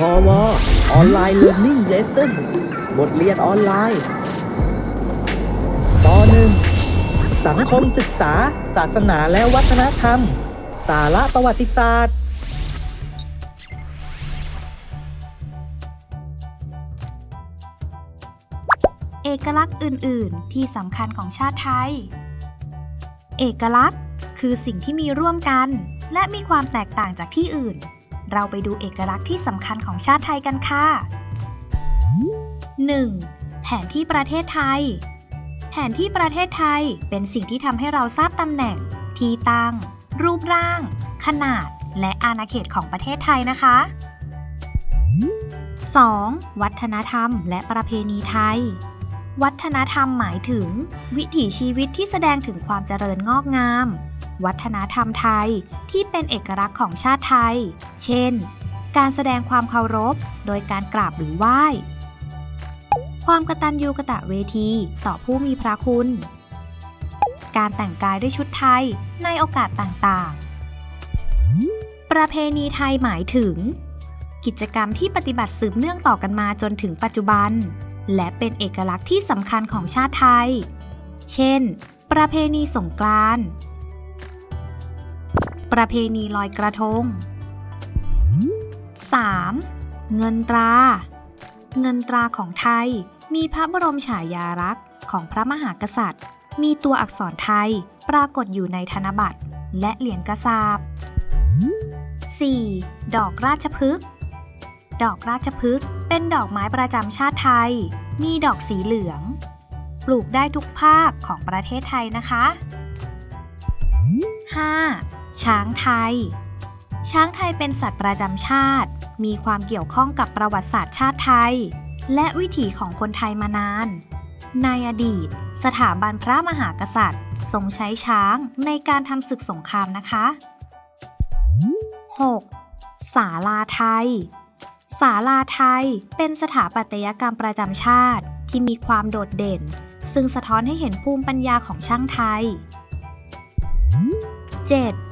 พอวออนไลน์เรียน i ่งเลสเซ่นบทเรียนออนไลน์ตอนหนึ่งสังคมศึกษา ศาสนาและวัฒนธรรม สาระประวัติศาสตร์ เอกลักษณ์อื่น ๆ ที่สำคัญของชาติไทย เอกลักษณ์คือสิ่งที่มีร่วมกัน และมีความแตกต่างจากที่อื่น เราไปดูเอกลักษณ์ที่สำคัญของชาติไทยกันค่ะ 1. แผนที่ประเทศไทย แผนที่ประเทศไทยเป็นสิ่งที่ทำให้เราทราบตำแหน่ง ที่ตั้ง รูปร่าง ขนาด และอาณาเขตของประเทศไทยนะคะ 2. วัฒนธรรมและประเพณีไทย วัฒนธรรมหมายถึง วิถีชีวิตที่แสดงถึงความเจริญงอกงาม วัฒนธรรมไทยที่เป็นเอกลักษณ์ของชาติไทย เช่น การแสดงความเคารพ โดยการกราบหรือไหว้ ความกตัญญูกะตะเวทีต่อผู้มีพระคุณ การแต่งกายด้วยชุดไทยในโอกาสต่างๆ ประเพณีไทยหมายถึง กิจกรรมที่ปฏิบัติสืบเนื่องต่อกันมาจนถึงปัจจุบัน และเป็นเอกลักษณ์ที่สำคัญของชาติไทย เช่น ประเพณีสงกรานต์ ประเพณีลอยกระทง 3. เงินตรา เงินตราของไทยมีพระบรมฉายาลักษณ์ของพระมหากษัตริย์ มีตัวอักษรไทยปรากฏอยู่ในธนบัตรและเหรียญกระสาบ 4. ดอกราชพฤกษ์ดอกราชพฤกษ์เป็นดอกไม้ประจำชาติไทย มีดอกสีเหลือง ปลูกได้ทุกภาคของประเทศไทยนะคะ 5. ช้างไทย ช้างไทยเป็นสัตว์ประจำชาติ มีความเกี่ยวข้องกับประวัติศาสตร์ชาติไทย และวิถีของคนไทยมานาน ในอดีต สถาบันพระมหากษัตริย์ ทรงใช้ช้างในการทำศึกสงครามนะคะ 6. ศาลาไทยศาลาไทยเป็นสถาปัตยกรรมประจำชาติที่มีความโดดเด่น ซึ่งสะท้อนให้เห็นภูมิปัญญาของช่างไทย 7.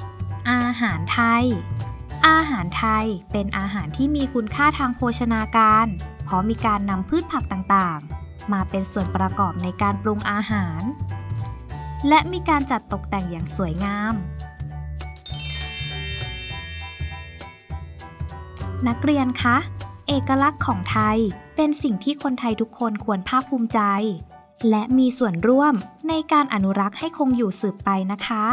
อาหารไทย อาหารไทยเป็นอาหารที่มีคุณค่าทางโภชนาการ เพราะมีการนำพืชผักต่างๆ มาเป็นส่วนประกอบในการปรุงอาหาร และมีการจัดตกแต่งอย่างสวยงาม นักเรียนคะ เอกลักษณ์ของไทยเป็นสิ่งที่คนไทยทุกคนควรภาคภูมิใจ และมีส่วนร่วมในการอนุรักษ์ให้คงอยู่สืบไปนะคะ